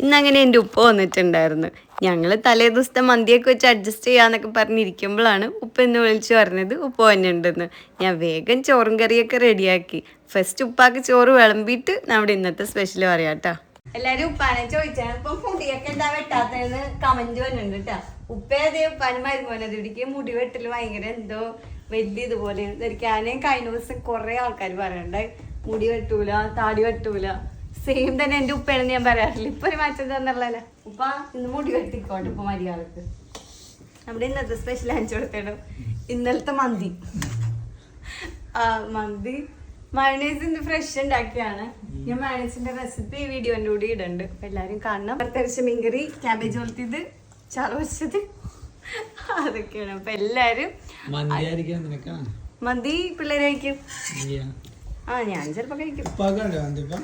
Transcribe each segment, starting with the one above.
ഇന്നങ്ങനെ എന്റെ ഉപ്പ വന്നിട്ടുണ്ടായിരുന്നു. ഞങ്ങൾ തലേ ദിവസത്തെ മന്തിയൊക്കെ വെച്ച് അഡ്ജസ്റ്റ് ചെയ്യാന്നൊക്കെ പറഞ്ഞിരിക്കുമ്പോഴാണ് ഉപ്പ എന്ന് വിളിച്ചു പറഞ്ഞത് ഉപ്പ ഉണ്ടെന്ന് ഞാൻ വേഗം ചോറും കറിയൊക്കെ റെഡിയാക്കി. ഫസ്റ്റ് ഉപ്പാക്ക് ചോറ് വിളമ്പിയിട്ട് നമ്മുടെ ഇന്നത്തെ സ്പെഷ്യൽ പറയാം കേട്ടോ എല്ലാരും ഉപ്പാനെ ചോദിച്ചാണ്. ഇപ്പൊ മുടിയൊക്കെ എന്താ വെട്ടാത്തതെന്ന് കമന്റ് വന്നിട്ടുണ്ട് കേട്ടാ ഉപ്പേതേ ഉപ്പാനും മരുമോനത് ഇടിക്ക് മുടി വെട്ടൽ ഭയങ്കര എന്തോ വലിയ ഇതുപോലെ. ധരിക്കാനേ കഴിഞ്ഞ ദിവസം കുറെ ആൾക്കാർ പറയണ്ടായി മുടി വെട്ടൂല താടി വെട്ടൂല. സെയിം തന്നെ എന്റെ ഉപ്പയാണെന്ന് ഞാൻ പറയാറില്ല. ഇപ്പൊ ഒരു മാറ്റം തന്നല്ലേ ഉപ്പ ഇന്ന് മുടി വെട്ടിക്കോട്ടെ ഇപ്പൊ മര്യാദയ്ക്ക്. നമ്മുടെ ഇന്നത്തെ സ്പെഷ്യൽ അഞ്ചു കൊടുത്തേടും ഇന്നലത്തെ മന്തി. ആ, മന്തി. മയണൈസ് ഇന്ന് ഫ്രഷ് ഉണ്ടാക്കിയാണ്. ഞാൻ മയണൈസിന്റെ റെസിപ്പി വീഡിയോന്റെ കൂടി ഇടുന്നുണ്ട് അപ്പൊ എല്ലാരും കാണണം. പ്രത്യേകിച്ച് മീൻകറി ക്യാബേജ് പോലത്തേത് ചാള വെച്ചത് അതൊക്കെയാണ്. അപ്പൊ എല്ലാരും മന്തി പിള്ളേരായിരിക്കും? ആ ഞാൻ ചിലപ്പോ കഴിക്കും. ഉപ്പാക്കല്ലേ മന്തി ഇപ്പം.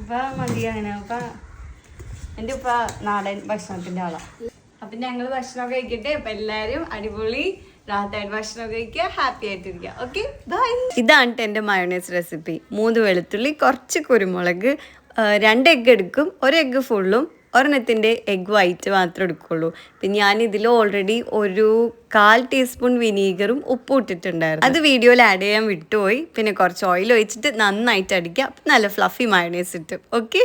അപ്പൊ മന്തി അങ്ങനെ. അപ്പൊ എന്റെ ഉപ്പ നാടൻ ഭക്ഷണത്തിന്റെ ആളാ. അപ്പൊ ഞങ്ങൾ ഭക്ഷണം കഴിക്കട്ടെ. അപ്പൊ എല്ലാരും അടിപൊളി രാത്തായിട്ട് ഭക്ഷണം കഴിക്കുക ഹാപ്പി ആയിട്ടിരിക്കുക. ഓക്കെ ബൈ ഇതാണ് എന്റെ മയോണൈസ് റെസിപ്പി. മൂന്ന് വെളുത്തുള്ളി കുറച്ച് കുരുമുളക് രണ്ട് എഗ്ഗ് എടുക്കും ഒരു എഗ്ഗ് ഫുള്ളും ഒരെണ്ണത്തിന്റെ എഗ് വൈറ്റ് മാത്രമേ എടുക്കുള്ളൂ. പിന്നെ ഞാൻ ഇതിൽ ഓൾറെഡി ഒരു കാൽ ടീസ്പൂൺ വിനീഗറും ഉപ്പും ഇട്ടിട്ടുണ്ടായിരുന്നു. അത് വീഡിയോയിൽ ആഡ് ചെയ്യാൻ വിട്ടുപോയി. പിന്നെ കുറച്ച് ഓയിൽ ഒഴിച്ചിട്ട് നന്നായിട്ട് അടിക്കുക. നല്ല ഫ്ലഫി മയോണൈസ് ഇട്ട്. ഓക്കെ